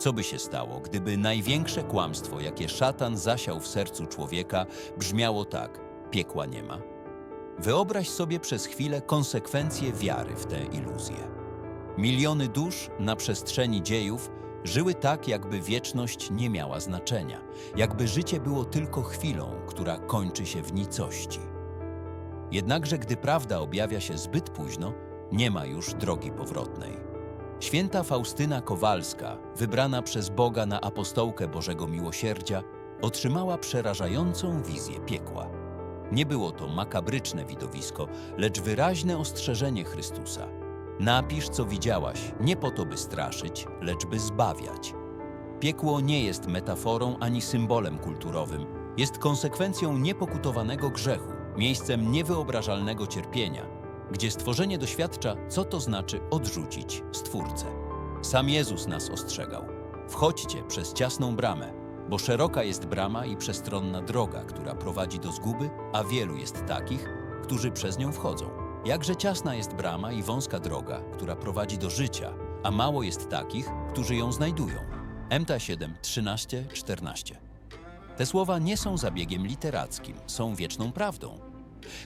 Co by się stało, gdyby największe kłamstwo, jakie szatan zasiał w sercu człowieka, brzmiało tak: piekła nie ma? Wyobraź sobie przez chwilę konsekwencje wiary w tę iluzję. Miliony dusz na przestrzeni dziejów żyły tak, jakby wieczność nie miała znaczenia, jakby życie było tylko chwilą, która kończy się w nicości. Jednakże, gdy prawda objawia się zbyt późno, nie ma już drogi powrotnej. Święta Faustyna Kowalska, wybrana przez Boga na apostołkę Bożego Miłosierdzia, otrzymała przerażającą wizję piekła. Nie było to makabryczne widowisko, lecz wyraźne ostrzeżenie Chrystusa. Napisz, co widziałaś, nie po to, by straszyć, lecz by zbawiać. Piekło nie jest metaforą ani symbolem kulturowym, jest konsekwencją niepokutowanego grzechu, miejscem niewyobrażalnego cierpienia, gdzie stworzenie doświadcza, co to znaczy odrzucić Stwórcę. Sam Jezus nas ostrzegał: Wchodźcie przez ciasną bramę, bo szeroka jest brama i przestronna droga, która prowadzi do zguby, a wielu jest takich, którzy przez nią wchodzą. Jakże ciasna jest brama i wąska droga, która prowadzi do życia, a mało jest takich, którzy ją znajdują. MTA 7, 13, 14. Te słowa nie są zabiegiem literackim, są wieczną prawdą.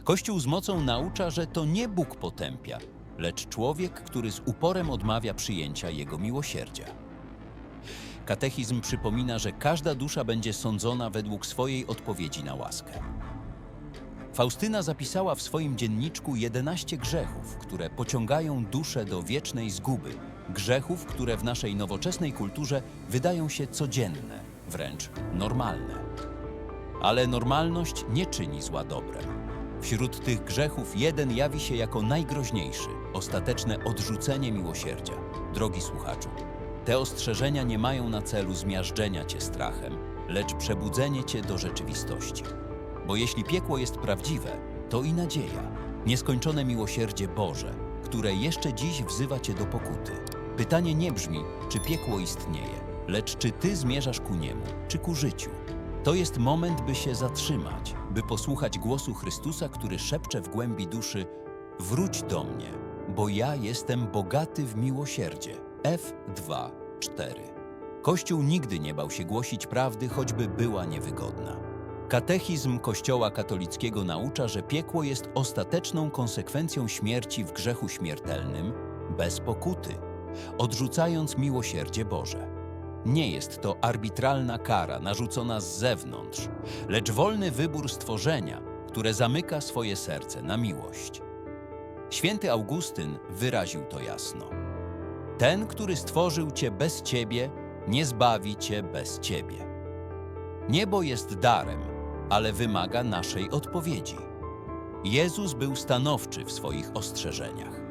Kościół z mocą naucza, że to nie Bóg potępia, lecz człowiek, który z uporem odmawia przyjęcia Jego miłosierdzia. Katechizm przypomina, że każda dusza będzie sądzona według swojej odpowiedzi na łaskę. Faustyna zapisała w swoim dzienniczku 11 grzechów, które pociągają duszę do wiecznej zguby. Grzechów, które w naszej nowoczesnej kulturze wydają się codzienne, wręcz normalne. Ale normalność nie czyni zła dobrem. Wśród tych grzechów jeden jawi się jako najgroźniejszy ostateczne odrzucenie miłosierdzia. Drogi słuchaczu, te ostrzeżenia nie mają na celu zmiażdżenia cię strachem, lecz przebudzenie cię do rzeczywistości. Bo jeśli piekło jest prawdziwe, to i nadzieja, nieskończone miłosierdzie Boże, które jeszcze dziś wzywa cię do pokuty. Pytanie nie brzmi, czy piekło istnieje, lecz czy ty zmierzasz ku niemu, czy ku życiu. To jest moment, by się zatrzymać, by posłuchać głosu Chrystusa, który szepcze w głębi duszy: Wróć do mnie, bo ja jestem bogaty w miłosierdzie. F2, 4. Kościół nigdy nie bał się głosić prawdy, choćby była niewygodna. Katechizm Kościoła katolickiego naucza, że piekło jest ostateczną konsekwencją śmierci w grzechu śmiertelnym, bez pokuty, odrzucając miłosierdzie Boże. Nie jest to arbitralna kara narzucona z zewnątrz, lecz wolny wybór stworzenia, które zamyka swoje serce na miłość. Święty Augustyn wyraził to jasno. Ten, który stworzył cię bez ciebie, nie zbawi cię bez ciebie. Niebo jest darem, ale wymaga naszej odpowiedzi. Jezus był stanowczy w swoich ostrzeżeniach.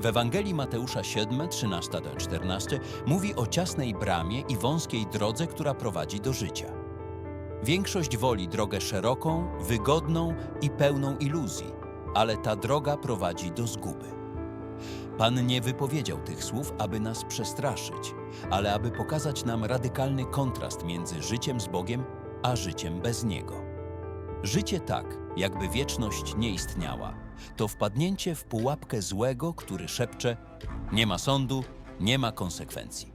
W Ewangelii Mateusza 7, 13-14 mówi o ciasnej bramie i wąskiej drodze, która prowadzi do życia. Większość woli drogę szeroką, wygodną i pełną iluzji, ale ta droga prowadzi do zguby. Pan nie wypowiedział tych słów, aby nas przestraszyć, ale aby pokazać nam radykalny kontrast między życiem z Bogiem a życiem bez Niego. Życie tak, jakby wieczność nie istniała, to wpadnięcie w pułapkę złego, który szepcze: Nie ma sądu, nie ma konsekwencji.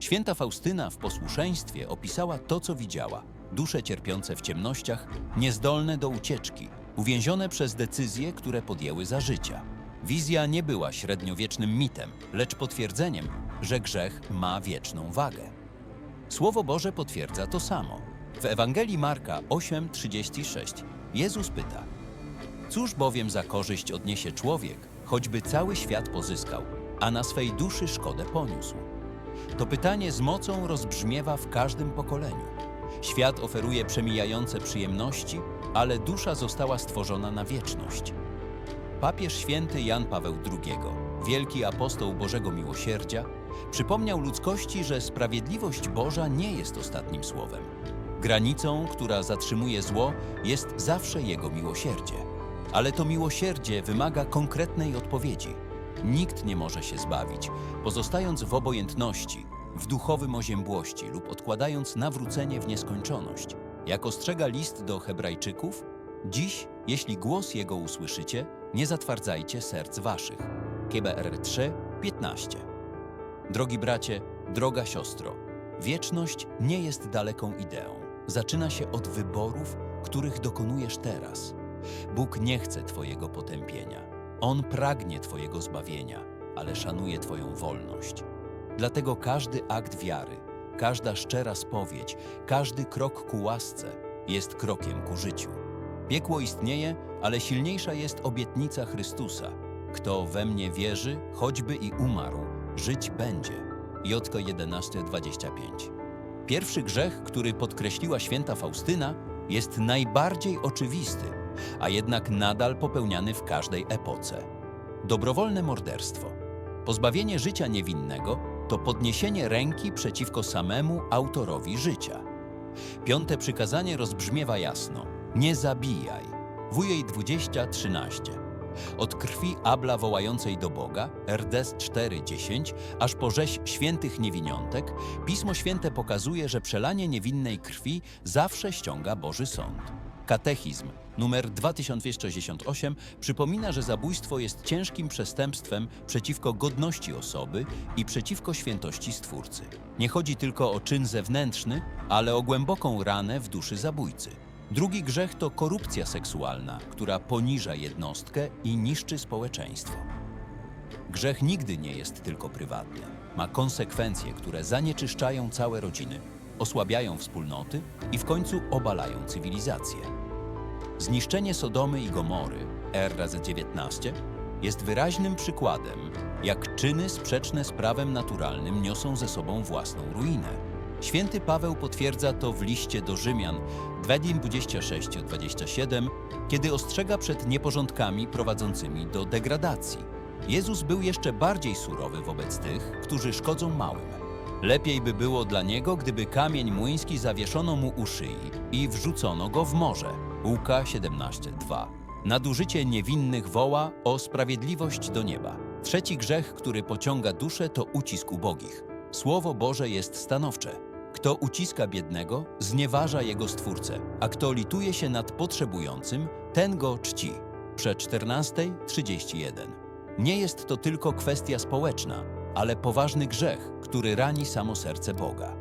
Święta Faustyna w posłuszeństwie opisała to, co widziała: dusze cierpiące w ciemnościach, niezdolne do ucieczki, uwięzione przez decyzje, które podjęły za życia. Wizja nie była średniowiecznym mitem, lecz potwierdzeniem, że grzech ma wieczną wagę. Słowo Boże potwierdza to samo. W Ewangelii Marka 8:36 Jezus pyta: Cóż bowiem za korzyść odniesie człowiek, choćby cały świat pozyskał, a na swej duszy szkodę poniósł? To pytanie z mocą rozbrzmiewa w każdym pokoleniu. Świat oferuje przemijające przyjemności, ale dusza została stworzona na wieczność. Papież święty Jan Paweł II, wielki apostoł Bożego Miłosierdzia, przypomniał ludzkości, że sprawiedliwość Boża nie jest ostatnim słowem. Granicą, która zatrzymuje zło, jest zawsze Jego miłosierdzie. Ale to miłosierdzie wymaga konkretnej odpowiedzi. Nikt nie może się zbawić, pozostając w obojętności, w duchowym oziębłości lub odkładając nawrócenie w nieskończoność. Jak ostrzega list do Hebrajczyków, dziś, jeśli głos Jego usłyszycie, nie zatwardzajcie serc waszych. KBR 3, 15. Drogi bracie, droga siostro, Wieczność nie jest daleką ideą. Zaczyna się od wyborów, których dokonujesz teraz. Bóg nie chce Twojego potępienia. On pragnie Twojego zbawienia, ale szanuje Twoją wolność. Dlatego każdy akt wiary, każda szczera spowiedź, każdy krok ku łasce jest krokiem ku życiu. Piekło istnieje, ale silniejsza jest obietnica Chrystusa. Kto we mnie wierzy, choćby i umarł, żyć będzie. Jotko 11:25. Pierwszy grzech, który podkreśliła święta Faustyna, jest najbardziej oczywisty, a jednak nadal popełniany w każdej epoce. Dobrowolne morderstwo. Pozbawienie życia niewinnego to podniesienie ręki przeciwko samemu autorowi życia. Piąte przykazanie rozbrzmiewa jasno: nie zabijaj. Wujej 20:13. Od krwi Abla wołającej do Boga, RDS 4:10, aż po rzeź świętych niewiniątek, Pismo Święte pokazuje, że przelanie niewinnej krwi zawsze ściąga Boży sąd. Katechizm numer 2268 przypomina, że zabójstwo jest ciężkim przestępstwem przeciwko godności osoby i przeciwko świętości Stwórcy. Nie chodzi tylko o czyn zewnętrzny, ale o głęboką ranę w duszy zabójcy. Drugi grzech to korupcja seksualna, która poniża jednostkę i niszczy społeczeństwo. Grzech nigdy nie jest tylko prywatny. Ma konsekwencje, które zanieczyszczają całe rodziny, osłabiają wspólnoty i w końcu obalają cywilizację. Zniszczenie Sodomy i Gomory, R razy 19, jest wyraźnym przykładem, jak czyny sprzeczne z prawem naturalnym niosą ze sobą własną ruinę. Święty Paweł potwierdza to w liście do Rzymian 2:26-27, kiedy ostrzega przed nieporządkami prowadzącymi do degradacji. Jezus był jeszcze bardziej surowy wobec tych, którzy szkodzą małym. Lepiej by było dla niego, gdyby kamień młyński zawieszono mu u szyi i wrzucono go w morze. Łuka 17:2. Nadużycie niewinnych woła o sprawiedliwość do nieba. Trzeci grzech, który pociąga duszę, to ucisk ubogich. Słowo Boże jest stanowcze. Kto uciska biednego, znieważa jego stwórcę, a kto lituje się nad potrzebującym, ten go czci. Prze 14:31. Nie jest to tylko kwestia społeczna, ale poważny grzech, który rani samo serce Boga.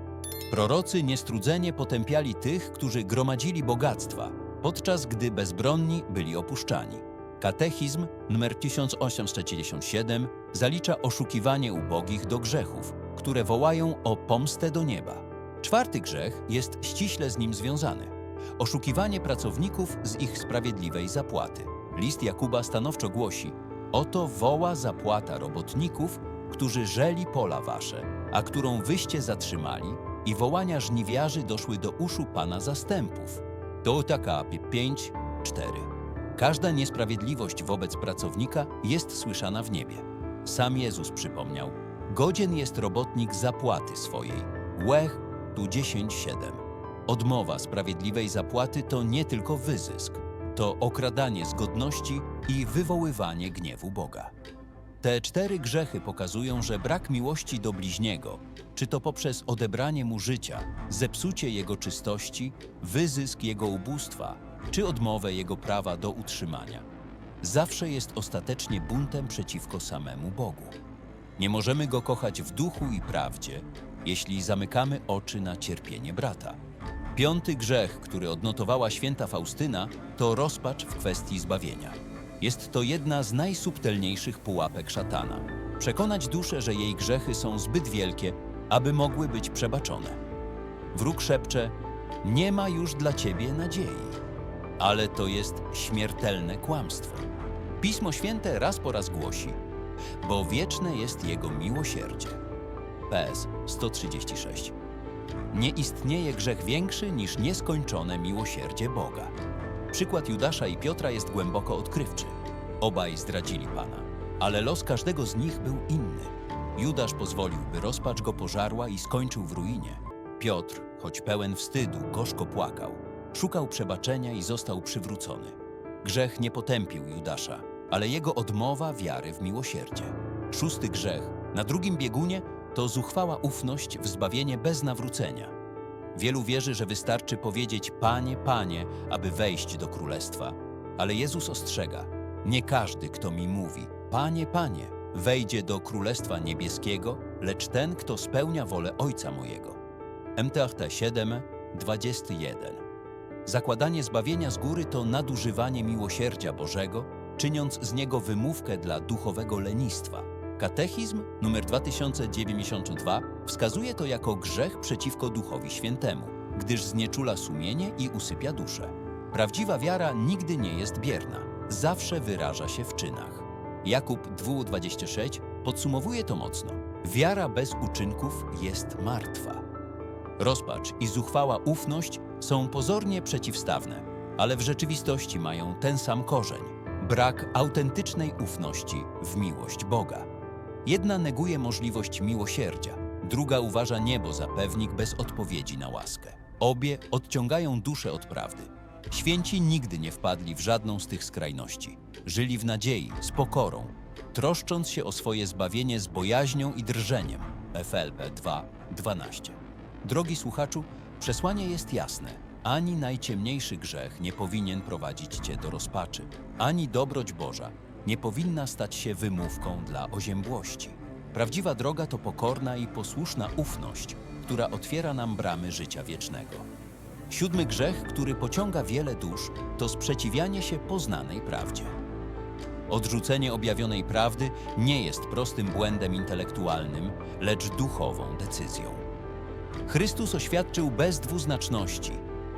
Prorocy niestrudzenie potępiali tych, którzy gromadzili bogactwa, podczas gdy bezbronni byli opuszczani. Katechizm nr 1897 zalicza oszukiwanie ubogich do grzechów, które wołają o pomstę do nieba. Czwarty grzech jest ściśle z nim związany. Oszukiwanie pracowników z ich sprawiedliwej zapłaty. List Jakuba stanowczo głosi: Oto woła zapłata robotników, którzy żeli pola wasze, a którą wyście zatrzymali, i wołania żniwiarzy doszły do uszu Pana zastępów. To taka 5, 4. Każda niesprawiedliwość wobec pracownika jest słyszana w niebie. Sam Jezus przypomniał: Godzien jest robotnik zapłaty swojej. Łech tu 10:7. Odmowa sprawiedliwej zapłaty to nie tylko wyzysk, to okradanie z godności i wywoływanie gniewu Boga. Te cztery grzechy pokazują, że brak miłości do bliźniego, czy to poprzez odebranie mu życia, zepsucie jego czystości, wyzysk jego ubóstwa, czy odmowę jego prawa do utrzymania, zawsze jest ostatecznie buntem przeciwko samemu Bogu. Nie możemy go kochać w duchu i prawdzie, jeśli zamykamy oczy na cierpienie brata. Piąty grzech, który odnotowała święta Faustyna, to rozpacz w kwestii zbawienia. Jest to jedna z najsubtelniejszych pułapek szatana. Przekonać duszę, że jej grzechy są zbyt wielkie, aby mogły być przebaczone. Wróg szepcze: Nie ma już dla ciebie nadziei. Ale to jest śmiertelne kłamstwo. Pismo Święte raz po raz głosi: Bo wieczne jest jego miłosierdzie. PS 136. Nie istnieje grzech większy niż nieskończone miłosierdzie Boga. Przykład Judasza i Piotra jest głęboko odkrywczy. Obaj zdradzili Pana, ale los każdego z nich był inny. Judasz pozwolił, by rozpacz go pożarła i skończył w ruinie. Piotr, choć pełen wstydu, gorzko płakał. Szukał przebaczenia i został przywrócony. Grzech nie potępił Judasza, ale jego odmowa wiary w miłosierdzie. Szósty grzech, na drugim biegunie, to zuchwała ufność w zbawienie bez nawrócenia. Wielu wierzy, że wystarczy powiedzieć Panie, Panie, aby wejść do królestwa. Ale Jezus ostrzega: Nie każdy, kto mi mówi Panie, Panie, wejdzie do królestwa niebieskiego, lecz ten, kto spełnia wolę Ojca mojego. MTHT 7, 21. Zakładanie zbawienia z góry to nadużywanie miłosierdzia Bożego, czyniąc z niego wymówkę dla duchowego lenistwa. Katechizm numer 2092 wskazuje to jako grzech przeciwko Duchowi Świętemu, gdyż znieczula sumienie i usypia duszę. Prawdziwa wiara nigdy nie jest bierna, zawsze wyraża się w czynach. Jakub 2,26 podsumowuje to mocno. Wiara bez uczynków jest martwa. Rozpacz i zuchwała ufność są pozornie przeciwstawne, ale w rzeczywistości mają ten sam korzeń brak autentycznej ufności w miłość Boga. Jedna neguje możliwość miłosierdzia, druga uważa niebo za pewnik bez odpowiedzi na łaskę. Obie odciągają duszę od prawdy. Święci nigdy nie wpadli w żadną z tych skrajności. Żyli w nadziei, z pokorą, troszcząc się o swoje zbawienie z bojaźnią i drżeniem. FLB 2:12. Drogi słuchaczu, przesłanie jest jasne. Ani najciemniejszy grzech nie powinien prowadzić cię do rozpaczy, ani dobroć Boża nie powinna stać się wymówką dla oziębłości. Prawdziwa droga to pokorna i posłuszna ufność, która otwiera nam bramy życia wiecznego. Siódmy grzech, który pociąga wiele dusz, to sprzeciwianie się poznanej prawdzie. Odrzucenie objawionej prawdy nie jest prostym błędem intelektualnym, lecz duchową decyzją. Chrystus oświadczył bez dwuznaczności: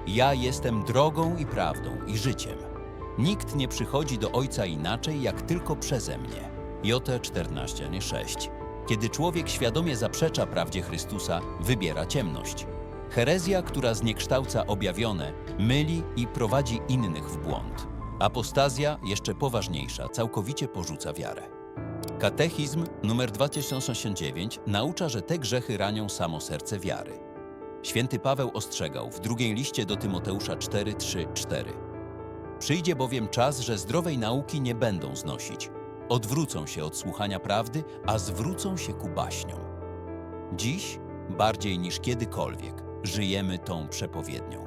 Ja jestem drogą i prawdą i życiem. Nikt nie przychodzi do Ojca inaczej, jak tylko przeze mnie. J 14, a nie 6. Kiedy człowiek świadomie zaprzecza prawdzie Chrystusa, wybiera ciemność. Herezja, która zniekształca objawione, myli i prowadzi innych w błąd. Apostazja, jeszcze poważniejsza, całkowicie porzuca wiarę. Katechizm numer 2089 naucza, że te grzechy ranią samo serce wiary. Święty Paweł ostrzegał w drugiej liście do Tymoteusza 4:3-4. Przyjdzie bowiem czas, że zdrowej nauki nie będą znosić. Odwrócą się od słuchania prawdy, a zwrócą się ku baśniom. Dziś, bardziej niż kiedykolwiek, żyjemy tą przepowiednią.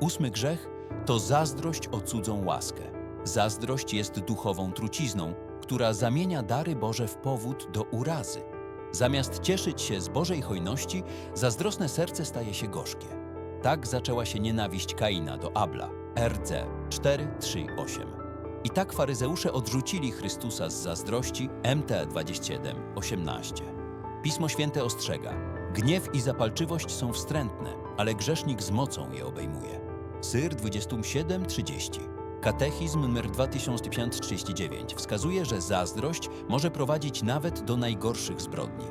Ósmy grzech to zazdrość o cudzą łaskę. Zazdrość jest duchową trucizną, która zamienia dary Boże w powód do urazy. Zamiast cieszyć się z Bożej hojności, zazdrosne serce staje się gorzkie. Tak zaczęła się nienawiść Kaina do Abla. RC 438. I tak faryzeusze odrzucili Chrystusa z zazdrości MT 27:18. Pismo Święte ostrzega: Gniew i zapalczywość są wstrętne, ale grzesznik z mocą je obejmuje. Syr 27:30. Katechizm nr 2539 wskazuje, że zazdrość może prowadzić nawet do najgorszych zbrodni.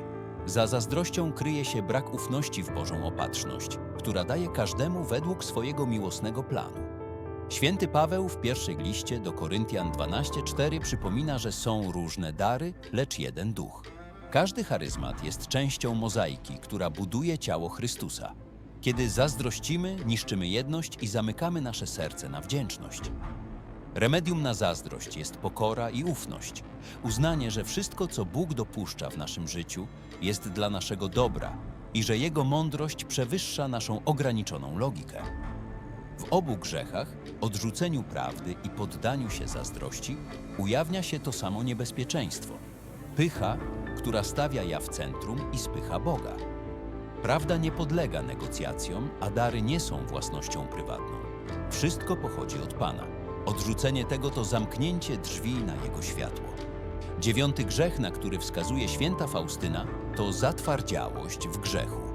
Za zazdrością kryje się brak ufności w Bożą opatrzność, która daje każdemu według swojego miłosnego planu. Święty Paweł w pierwszej liście do Koryntian 12:4 przypomina, że są różne dary, lecz jeden duch. Każdy charyzmat jest częścią mozaiki, która buduje ciało Chrystusa. Kiedy zazdrościmy, niszczymy jedność i zamykamy nasze serce na wdzięczność. Remedium na zazdrość jest pokora i ufność. Uznanie, że wszystko, co Bóg dopuszcza w naszym życiu, jest dla naszego dobra i że Jego mądrość przewyższa naszą ograniczoną logikę. W obu grzechach, odrzuceniu prawdy i poddaniu się zazdrości, ujawnia się to samo niebezpieczeństwo. Pycha, która stawia ja w centrum i spycha Boga. Prawda nie podlega negocjacjom, a dary nie są własnością prywatną. Wszystko pochodzi od Pana. Odrzucenie tego to zamknięcie drzwi na Jego światło. Dziewiąty grzech, na który wskazuje święta Faustyna, to zatwardziałość w grzechu.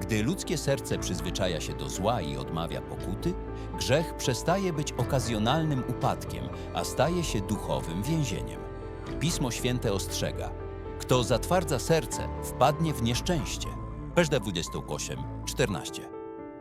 Gdy ludzkie serce przyzwyczaja się do zła i odmawia pokuty, grzech przestaje być okazjonalnym upadkiem, a staje się duchowym więzieniem. Pismo Święte ostrzega: kto zatwardza serce, wpadnie w nieszczęście. Peżda 28, 14.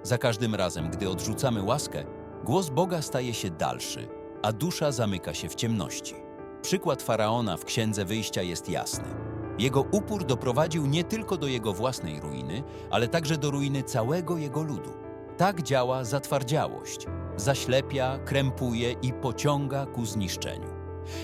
Za każdym razem, gdy odrzucamy łaskę, głos Boga staje się dalszy, a dusza zamyka się w ciemności. Przykład faraona w Księdze Wyjścia jest jasny. Jego upór doprowadził nie tylko do jego własnej ruiny, ale także do ruiny całego jego ludu. Tak działa zatwardziałość. Zaślepia, krępuje i pociąga ku zniszczeniu.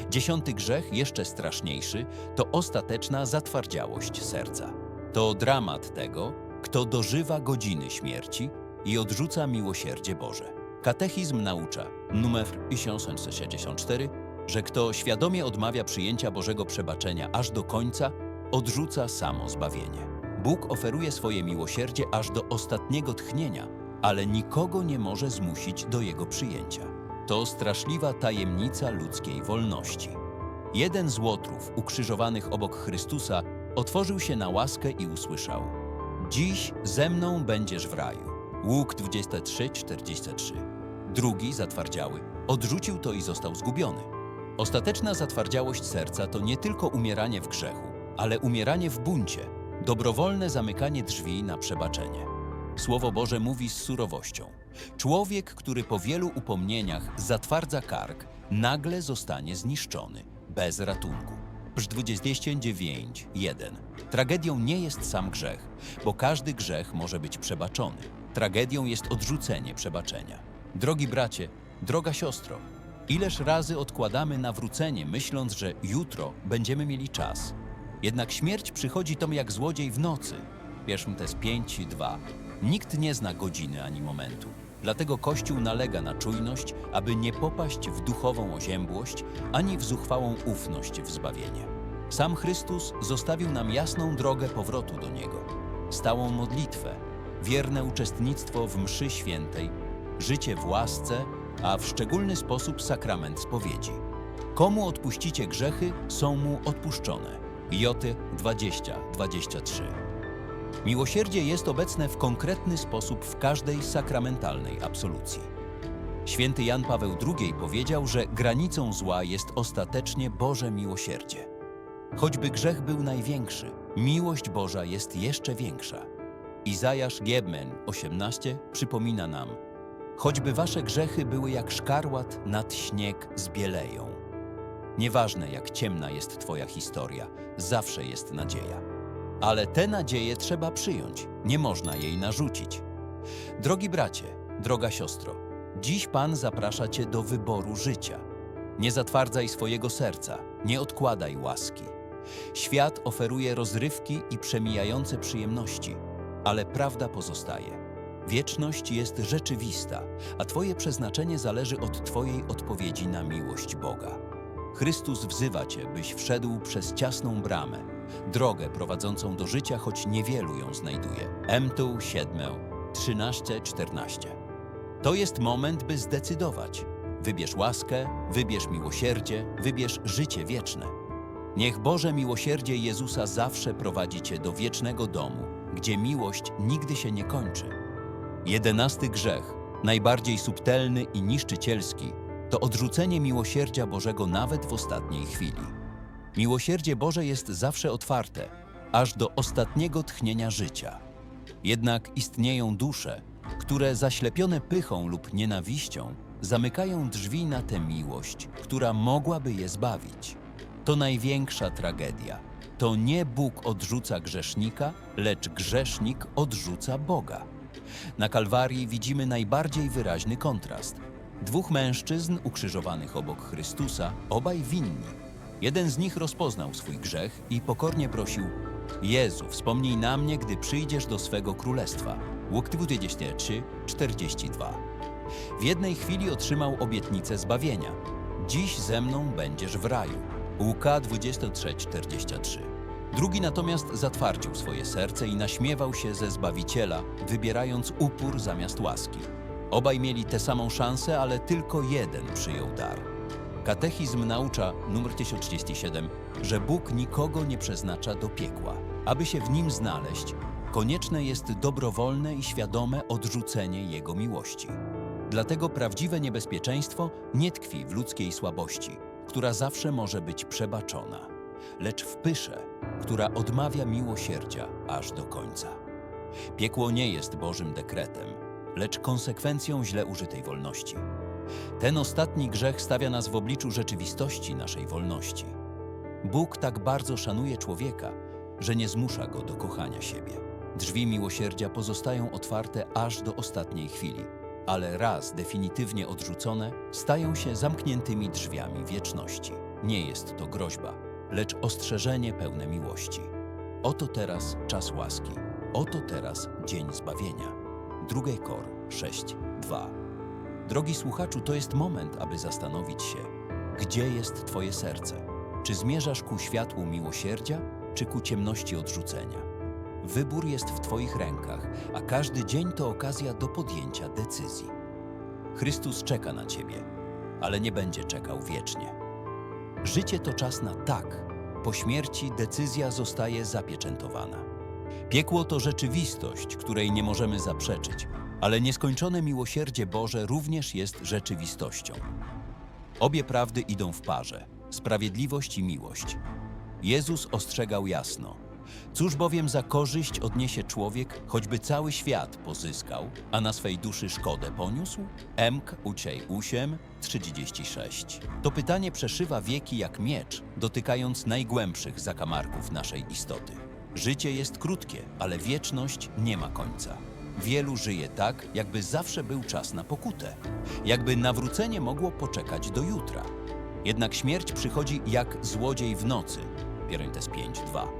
Dziesiąty grzech, jeszcze straszniejszy, to ostateczna zatwardziałość serca. To dramat tego, kto dożywa godziny śmierci i odrzuca miłosierdzie Boże. Katechizm naucza, numer 1164, że kto świadomie odmawia przyjęcia Bożego przebaczenia aż do końca, odrzuca samo zbawienie. Bóg oferuje swoje miłosierdzie aż do ostatniego tchnienia, ale nikogo nie może zmusić do jego przyjęcia. To straszliwa tajemnica ludzkiej wolności. Jeden z łotrów ukrzyżowanych obok Chrystusa otworzył się na łaskę i usłyszał: Dziś ze mną będziesz w raju. Łuk 23:43. Drugi, zatwardziały, odrzucił to i został zgubiony. Ostateczna zatwardziałość serca to nie tylko umieranie w grzechu, ale umieranie w buncie, dobrowolne zamykanie drzwi na przebaczenie. Słowo Boże mówi z surowością. Człowiek, który po wielu upomnieniach zatwardza kark, nagle zostanie zniszczony, bez ratunku. Brz 29.1. Tragedią nie jest sam grzech, bo każdy grzech może być przebaczony. Tragedią jest odrzucenie przebaczenia. Drogi bracie, droga siostro, ileż razy odkładamy nawrócenie, myśląc, że jutro będziemy mieli czas. Jednak śmierć przychodzi tom jak złodziej w nocy. Pierwszym test 5.2. Nikt nie zna godziny ani momentu. Dlatego Kościół nalega na czujność, aby nie popaść w duchową oziębłość, ani w zuchwałą ufność w zbawienie. Sam Chrystus zostawił nam jasną drogę powrotu do Niego, stałą modlitwę, wierne uczestnictwo w mszy świętej, życie w łasce, a w szczególny sposób sakrament spowiedzi. Komu odpuścicie grzechy, są mu odpuszczone. Joty 20-23 Miłosierdzie jest obecne w konkretny sposób w każdej sakramentalnej absolucji. Święty Jan Paweł II powiedział, że granicą zła jest ostatecznie Boże miłosierdzie. Choćby grzech był największy, miłość Boża jest jeszcze większa. Izajasz Gebmen 18 przypomina nam: Choćby wasze grzechy były jak szkarłat, nad śnieg zbieleją. Nieważne jak ciemna jest twoja historia, zawsze jest nadzieja. Ale tę nadzieję trzeba przyjąć, nie można jej narzucić. Drogi bracie, droga siostro, dziś Pan zaprasza Cię do wyboru życia. Nie zatwardzaj swojego serca, nie odkładaj łaski. Świat oferuje rozrywki i przemijające przyjemności, ale prawda pozostaje. Wieczność jest rzeczywista, a Twoje przeznaczenie zależy od Twojej odpowiedzi na miłość Boga. Chrystus wzywa Cię, byś wszedł przez ciasną bramę, drogę prowadzącą do życia, choć niewielu ją znajduje. Emtu 7, 13, 14. To jest moment, by zdecydować. Wybierz łaskę, wybierz miłosierdzie, wybierz życie wieczne. Niech Boże miłosierdzie Jezusa zawsze prowadzi Cię do wiecznego domu, gdzie miłość nigdy się nie kończy. Jedenasty grzech, najbardziej subtelny i niszczycielski, to odrzucenie miłosierdzia Bożego nawet w ostatniej chwili. Miłosierdzie Boże jest zawsze otwarte, aż do ostatniego tchnienia życia. Jednak istnieją dusze, które zaślepione pychą lub nienawiścią zamykają drzwi na tę miłość, która mogłaby je zbawić. To największa tragedia. To nie Bóg odrzuca grzesznika, lecz grzesznik odrzuca Boga. Na Kalwarii widzimy najbardziej wyraźny kontrast. Dwóch mężczyzn ukrzyżowanych obok Chrystusa, obaj winni. Jeden z nich rozpoznał swój grzech i pokornie prosił: Jezu, wspomnij na mnie, gdy przyjdziesz do swego królestwa. Łuk 23, 42. W jednej chwili otrzymał obietnicę zbawienia. Dziś ze mną będziesz w raju. Łuka 23, 43. Drugi natomiast zatwardził swoje serce i naśmiewał się ze Zbawiciela, wybierając upór zamiast łaski. Obaj mieli tę samą szansę, ale tylko jeden przyjął dar. Katechizm naucza numer 1037, że Bóg nikogo nie przeznacza do piekła. Aby się w nim znaleźć, konieczne jest dobrowolne i świadome odrzucenie Jego miłości. Dlatego prawdziwe niebezpieczeństwo nie tkwi w ludzkiej słabości, która zawsze może być przebaczona, lecz w pysze, która odmawia miłosierdzia aż do końca. Piekło nie jest Bożym dekretem, lecz konsekwencją źle użytej wolności. Ten ostatni grzech stawia nas w obliczu rzeczywistości naszej wolności. Bóg tak bardzo szanuje człowieka, że nie zmusza go do kochania siebie. Drzwi miłosierdzia pozostają otwarte aż do ostatniej chwili, ale raz definitywnie odrzucone, stają się zamkniętymi drzwiami wieczności. Nie jest to groźba, lecz ostrzeżenie pełne miłości. Oto teraz czas łaski, oto teraz dzień zbawienia. 2 Kor 6, 2. Drogi słuchaczu, to jest moment, aby zastanowić się, gdzie jest Twoje serce? Czy zmierzasz ku światłu miłosierdzia, czy ku ciemności odrzucenia? wybór jest w Twoich rękach, a każdy dzień to okazja do podjęcia decyzji. Chrystus czeka na Ciebie, ale nie będzie czekał wiecznie. Życie to czas na tak. Po śmierci decyzja zostaje zapieczętowana. Piekło to rzeczywistość, której nie możemy zaprzeczyć, ale nieskończone miłosierdzie Boże również jest rzeczywistością. Obie prawdy idą w parze sprawiedliwość i miłość. Jezus ostrzegał jasno: Cóż bowiem za korzyść odniesie człowiek, choćby cały świat pozyskał, a na swej duszy szkodę poniósł? Mk Uciej 8, 36. To pytanie przeszywa wieki jak miecz, dotykając najgłębszych zakamarków naszej istoty. Życie jest krótkie, ale wieczność nie ma końca. Wielu żyje tak, jakby zawsze był czas na pokutę, jakby nawrócenie mogło poczekać do jutra. Jednak śmierć przychodzi jak złodziej w nocy. Pierętes 5:2.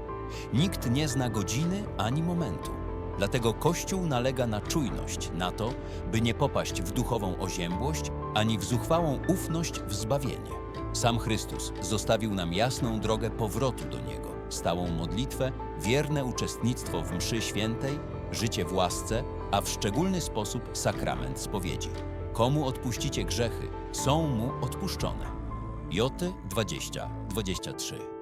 Nikt nie zna godziny ani momentu. Dlatego Kościół nalega na czujność, na to, by nie popaść w duchową oziębłość, ani w zuchwałą ufność w zbawienie. Sam Chrystus zostawił nam jasną drogę powrotu do Niego, stałą modlitwę, wierne uczestnictwo w mszy świętej, życie w łasce, a w szczególny sposób sakrament spowiedzi. Komu odpuścicie grzechy, są mu odpuszczone. Joty 20, 23.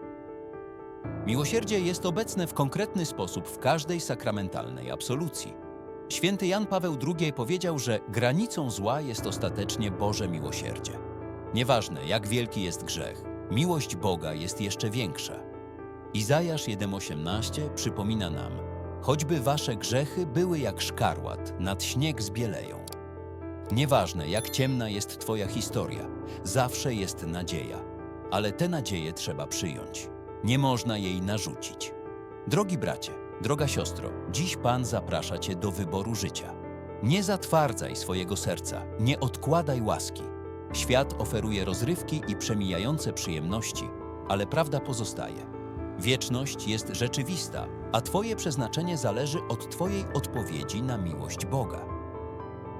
Miłosierdzie jest obecne w konkretny sposób w każdej sakramentalnej absolucji. Święty Jan Paweł II powiedział, że granicą zła jest ostatecznie Boże miłosierdzie. Nieważne, jak wielki jest grzech, miłość Boga jest jeszcze większa. Izajasz 1,18 przypomina nam: Choćby wasze grzechy były jak szkarłat, nad śnieg zbieleją. Nieważne, jak ciemna jest Twoja historia, zawsze jest nadzieja, ale tę nadzieję trzeba przyjąć. Nie można jej narzucić. Drogi bracie, droga siostro, dziś Pan zaprasza Cię do wyboru życia. Nie zatwardzaj swojego serca, nie odkładaj łaski. Świat oferuje rozrywki i przemijające przyjemności, ale prawda pozostaje. Wieczność jest rzeczywista, a Twoje przeznaczenie zależy od Twojej odpowiedzi na miłość Boga.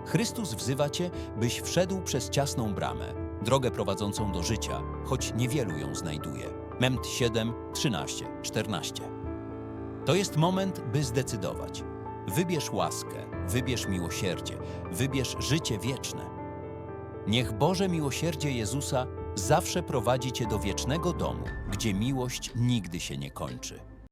Chrystus wzywa Cię, byś wszedł przez ciasną bramę, drogę prowadzącą do życia, choć niewielu ją znajduje. Memt 7, 13, 14. To jest moment, by zdecydować. Wybierz łaskę, wybierz miłosierdzie, wybierz życie wieczne. Niech Boże miłosierdzie Jezusa zawsze prowadzi Cię do wiecznego domu, gdzie miłość nigdy się nie kończy.